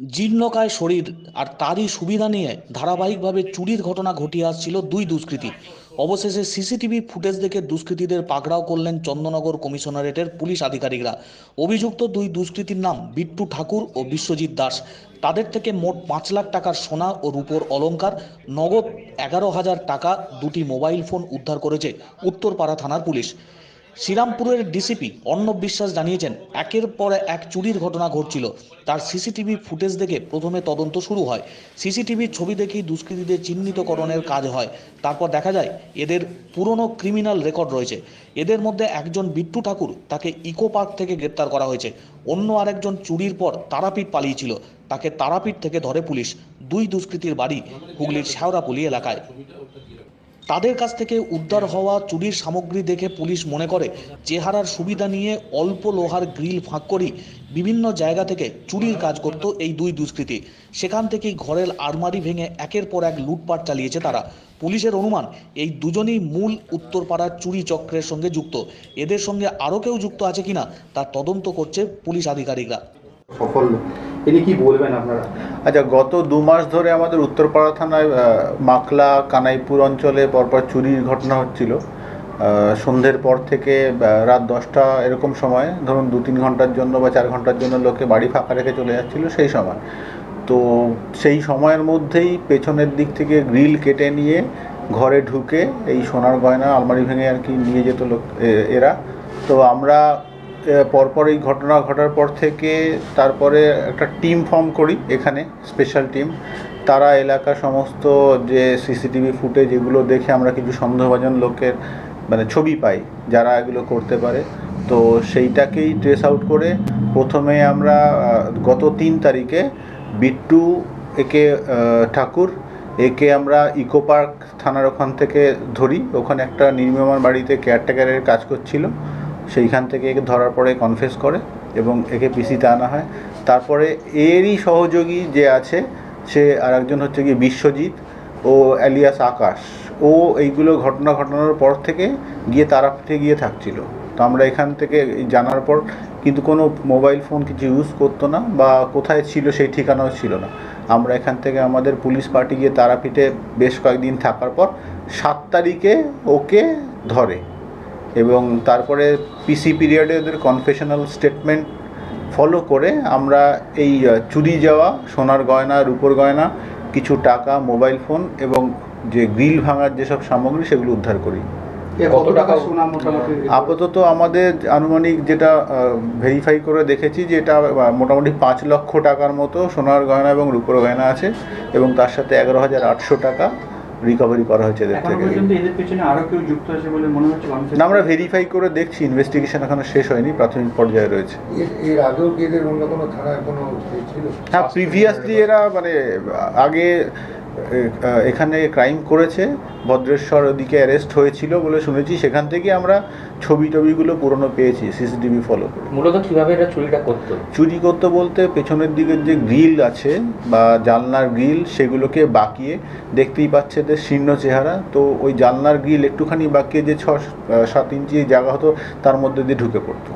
জীর্ণকায় শরীর আর তারই সুবিধা নিয়ে ধারাবাহিকভাবে চুরির ঘটনা ঘটিয়ে আসছিল দুই দুষ্কৃতী। অবশেষে সিসিটিভি ফুটেজ দেখে দুষ্কৃতীদের পাকড়াও করলেন চন্দননগর কমিশনারেটের পুলিশ আধিকারিকরা। অভিযুক্ত দুই দুষ্কৃতীর নাম বিট্টু ঠাকুর ও বিশ্বজিৎ দাস। তাদের থেকে মোট পাঁচ লাখ টাকার সোনা ও রূপোর অলংকার, নগদ এগারো হাজার টাকা, দুটি মোবাইল ফোন উদ্ধার করেছে উত্তরপাড়া থানার পুলিশ। শ্রীরামপুরের ডিসিপি অর্ণব বিশ্বাস জানিয়েছেন, একের পর এক চুরির ঘটনা ঘটছিল। তার সিসিটিভি ফুটেজ দেখে প্রথমে তদন্ত শুরু হয়। সিসিটিভির ছবি দেখেই দুষ্কৃতীদের চিহ্নিতকরণের কাজ হয়। তারপর দেখা যায়, এদের পুরনো ক্রিমিনাল রেকর্ড রয়েছে। এদের মধ্যে একজন বিট্টু ঠাকুর তাকে ইকো পার্ক থেকে গ্রেপ্তার করা হয়েছে। অন্য আরেকজন চুরির পর তারাপীঠ পালিয়েছিল। তাকে তারাপীঠ থেকে ধরে পুলিশ। দুই দুষ্কৃতীর বাড়ি হুগলির শেওড়াপুলি এলাকায়। তাদের কাছ থেকে উদ্ধার হওয়া চুরির সামগ্রী দেখে পুলিশ মনে করে চেহারার সুবিধা নিয়ে অল্প লোহার গ্রিল ফাঁক করেই বিভিন্ন জায়গা থেকে চুরির কাজ করত এই দুই দুষ্কৃতী। সেখান থেকেই ঘরের আলমারি ভেঙে একের পর এক লুটপাট চালিয়েছে তারা। পুলিশের অনুমান, এই দুজনেই মূল উত্তরপাড়ার চুরি চক্রের সঙ্গে যুক্ত। এদের সঙ্গে আরও কেউ যুক্ত আছে কিনা তার তদন্ত করছে পুলিশ আধিকারিকরা। সফল। তিনি কি বলবেন আপনারা? আচ্ছা গত দু মাস ধরে আমাদের উত্তরপাড়া থানায় মাকলা, কানাইপুর অঞ্চলে পরপর চুরির ঘটনা হচ্ছিল। সন্ধ্যের পর থেকে রাত দশটা এরকম সময়, ধরুন দু তিন ঘণ্টার জন্য বা চার ঘণ্টার জন্য লোকে বাড়ি ফাঁকা রেখে চলে যাচ্ছিল সেই সময়। তো সেই সময়ের মধ্যেই পেছনের দিক থেকে গ্রিল কেটে নিয়ে ঘরে ঢুকে এই সোনার গয়না, আলমারি ভেঙে আর কি নিয়ে যেত লোক এরা। তো আমরা পরপর এই ঘটনা ঘটার পর থেকে তারপরে একটা টিম ফর্ম করি এখানে স্পেশাল টিম তারা এলাকা সমস্ত যে সিসিটিভি ফুটেজ এগুলো দেখে আমরা কিছু সন্দেহভাজন লোকের মানে ছবি পাই, যারা এগুলো করতে পারে। তো সেইটাকেই ট্রেস আউট করে প্রথমে আমরা গত তিন তারিখে বিট্টু, একে ঠাকুর, একে আমরা ইকো পার্ক থানার ওখান থেকে ধরি। ওখানে একটা নির্মীয়মান বাড়িতে কেয়ারটেকারের কাজ করছিল। সেইখান থেকে একে ধরার পরে কনফেস করে এবং একে পিসিতে আনা হয়। তারপরে এরই সহযোগী যে আছে, সে আরেকজন হচ্ছে গিয়ে বিশ্বজিৎ, ও অ্যালিয়াস আকাশ। ও এইগুলো ঘটনা ঘটানোর পর থেকে গিয়ে তারাপীঠে গিয়ে থাকছিল। তো আমরা এখান থেকে জানার পর কিন্তু কোনো মোবাইল ফোন কিছু ইউজ করতো না বা কোথায় ছিল সেই ঠিকানাও ছিল না। আমরা এখান থেকে আমাদের পুলিশ পার্টি গিয়ে তারাপীঠে বেশ কয়েকদিন থাকার পর সাত তারিখে ওকে ধরে। এবং তারপরে পিসি পিরিয়ডে ওদের কনফেশনাল স্টেটমেন্ট ফলো করে আমরা এই চুরি যাওয়া সোনার গয়না রূপোর গয়না কিছু টাকা মোবাইল ফোন এবং যে গ্রিল ভাঙার যেসব সামগ্রী সেগুলো উদ্ধার করি। কত টাকা সোনা মোটামুটি? আপাতত আমাদের আনুমানিক যেটা ভেরিফাই করে দেখেছি যে এটা মোটামুটি পাঁচ লক্ষ টাকার মতো সোনার গয়না এবং রূপোর গয়না আছে এবং তার সাথে এগারো হাজার আটশো টাকা রিকভারি করা হয়েছে এদের থেকে। পর্যন্ত এদের পেছনে আরও কেউ যুক্ত আছে বলে মনে হচ্ছে মানুষের না আমরা ভেরিফাই করে দেখছি ইনভেস্টিগেশন এখনও শেষ হয়নি প্রাথমিক পর্যায়ে রয়েছে। এর এর আগেও কি এদের অন্য কোনো থানায় কোনো হ্যাঁ প্রিভিয়াসলি এরা মানে আগে এখানে ক্রাইম করেছে ভদ্রেশ্বর ওদিকে অ্যারেস্ট হয়েছিল বলে শুনেছি সেখান থেকে আমরা ছবি টবিগুলো পুরনো পেয়েছি সিসিটিভি ফলো করে। মূলত কীভাবে এটা চুরিটা করতো? চুরি করতো বলতে পেছনের দিকের যে গ্রিল আছে বা জানলার গ্রিল সেগুলোকে বাঁকিয়ে দেখতেই পাচ্ছে যে শীর্ণ চেহারা। তো ওই জানলার গ্রিল একটুখানি বাঁকিয়ে যে ছ সাত ইঞ্চি জায়গা হতো তার মধ্যে দিয়ে ঢুকে পড়তো।